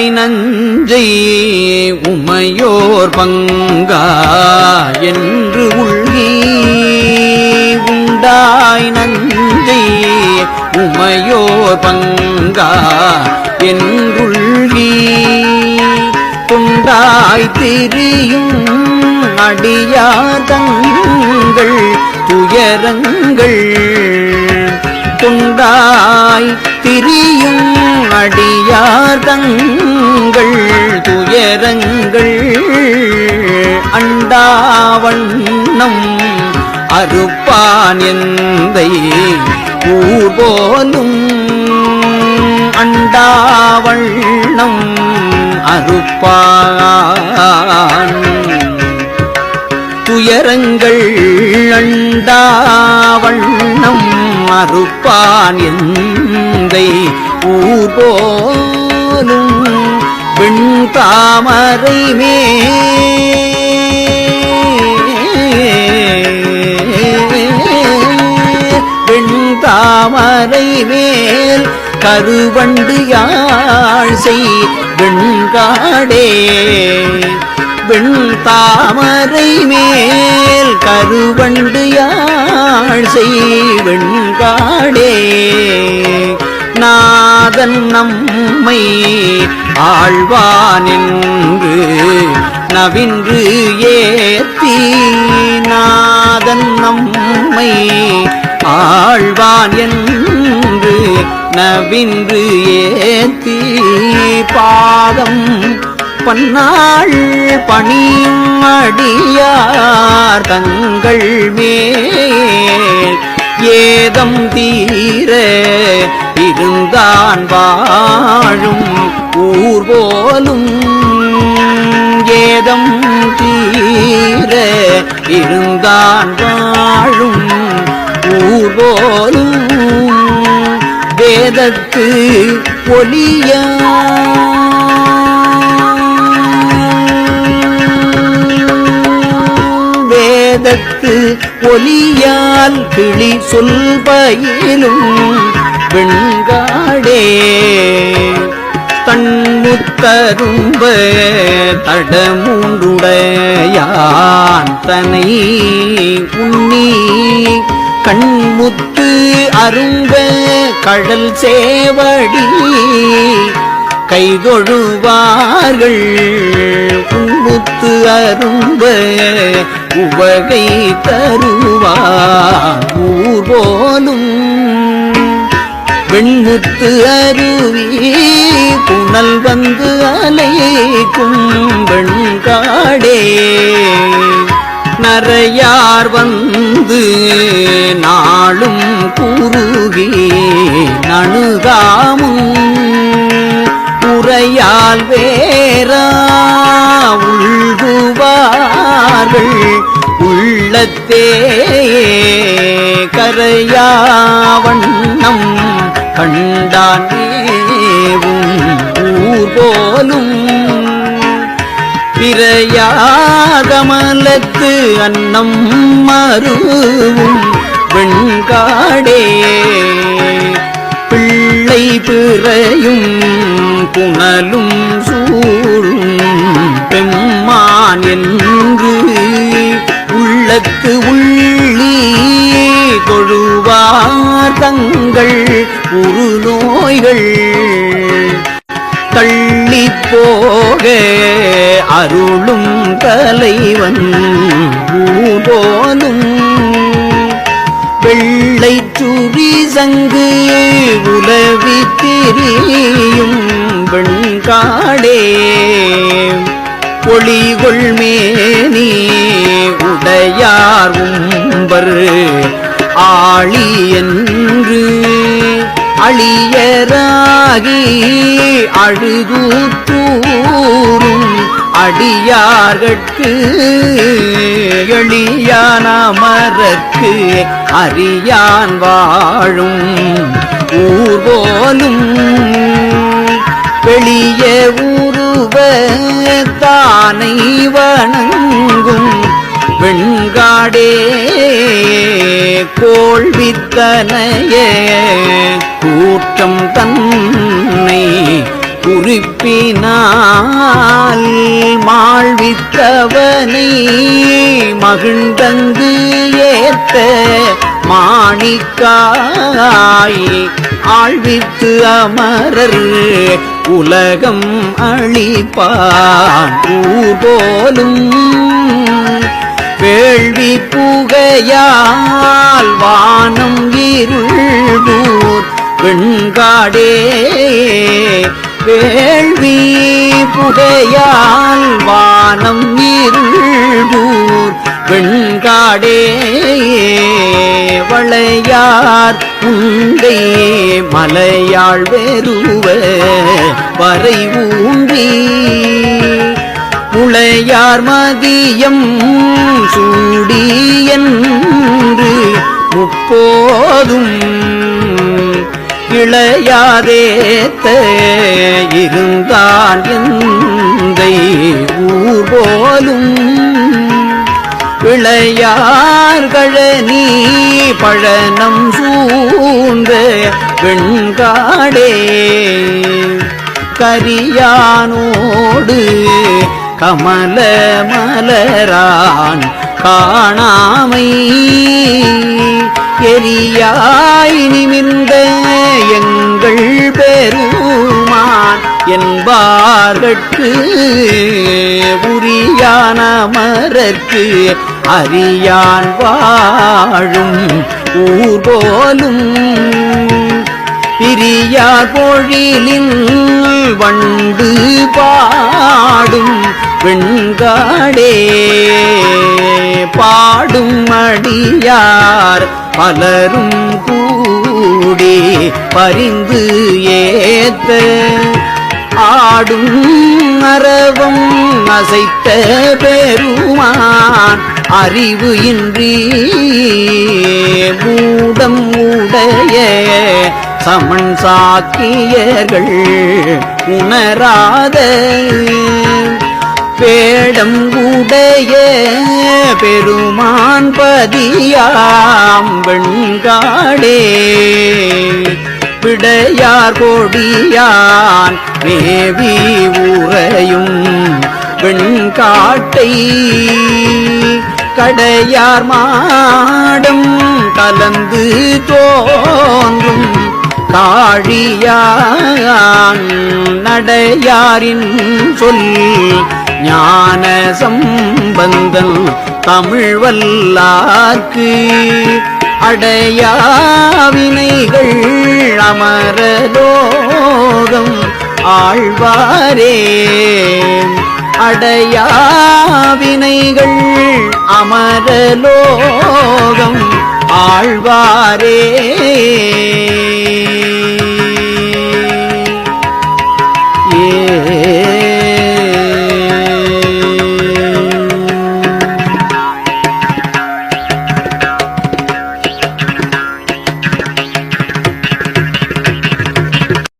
உண்டாய் நஞ்சை உமையோர் பங்கா என்று உள்கி உண்டாய் நஞ்சை உமையோர் பங்கா என்றுள்கி துண்டாய் திரியும் அடியாதங்கள் துயரங்கள் நான் எந்தை ஊர் போலும் அண்டாவண்ணம் அறுப்பான். துயரங்கள் அண்டாவண்ணம் அறுப்பான் எந்தை ஊர் போலும் வெண் தாமரை தாமரை மேல் கருவண்டு யாழ் செய் வெண்காடே வெண் தாமரை மேல் கருவண்டு யாழ் செய் வெண்காடே நாதன் நம்மை ஆழ்வானின்று நவின்று ஏத்தி. நாதன் நம்மை ஆழ்வான் என்று நவின்று ஏத்தி பாதம் பன்னாள் பணியும் அடியார் தங்கள் மேல் ஏதம் தீர இருந்தான் வாழும் ஊர் போலும் ஏதம் தீர இருந்தான் வாழும் ஊர் போலும் வேதத்து ஒளியா? வேதத்து ஒலியால் கிளி சொல்பயிலும் வெண்காடே. தன்முத்தரும்ப தடமுண்டுடையான் தனை உண்ணி கண்முத்து அரும்ப கடல் சேவடி கைதொழுவார்கள் உண்முத்து அரும்ப உவகை தருவார் ஊர் போலும் வெண்முத்து அருவி புனல் வந்து அலைக்கும் வெண்காடே. நரையார் வந்து நாளும் குறுகி நணுகாமும் உரையால் வேறா உள்குவார்கள். உள்ளத்தே கரையாவண்ணம் கண்டானேவும் ஊர் போலும் கமலத்து அன்னம் மருவும் வெண்காடே. பிள்ளை பிறையும் புனலும் சூழும் பெம்மான் என்று உள்ளத்து உள்ளி கொழுவார் தங்கள் உரு நோய்கள். தள்ளி போக அருளும் தலைவன் போலும் வெள்ளை சுரி சங்கு உலவி திரியும் வெண்காடே. பொழிகொள் மேனி உடையார் உம்பர் ஆளி என்று அழியராகி அழுதூத்தூரும் அடியார்கட்கு எளியான் அமரர்க்கு அறியான் வாழும் ஊர் போலும் வெளிய ஊருவ தானை வணங்கும் வெண்காடே கோள்வித்தனைய கூட்டம் தன்னை குறிப்பினால் மாழ்வித்தவனை மகிழ்ந்தங்கு ஏத்த மாணிக்காய் ஆழ்வித்து அமரர் உலகம் அழிப்பான் ஊர் வேள்வி புகையால் வானம் இருள்தூர் வெண்காடே புகையால் வானம் இருள்தூர் வெண்காடே வளையார் உண்டே மலையாள் வெறுவ வரை ஊன்றி. முளையார் மதியம் சூடி என்று முப்போதும் இளையாதேத்த இருந்தான் எந்தை இளையார்களி பழனம் சூழ்ந்த வெண்காடே. கரியானோடு கமல மலரான் காணாமை. எரியாய் நிமிர்ந்த எங்கள் பெருமான் என்பார்கட்கு. உரியான மரற்கு அறியான் வாழும் ஊர் போலும். பிரியார் பொழிலின் வண்டு பாடும் வெண்காடே பாடும் அடியார் பலரும் கூடி பரிந்து ஏத்த. ஆடும் அரவம் அசைத்த பெருமான் அறிவு இன்றி மூடம் உடைய சமன் சாக்கியர்கள் உணராத பேடம் உடைய பெருமான் பதியாம் வெண்காடே. விடையார் கொடியான் மேவி உறையும் வெண்காட்டை கடையார் மாடும் கலந்து தோன்றும் காழியான் நடையாரின் சொல் ஞான சம்பந்தன் தமிழ் வல்லாக்கு. அடையாவினைகள் அமரலோகம் ஆழ்வாரே. அடையாவினைகள் அமரலோகம் ஆழ்வாரே.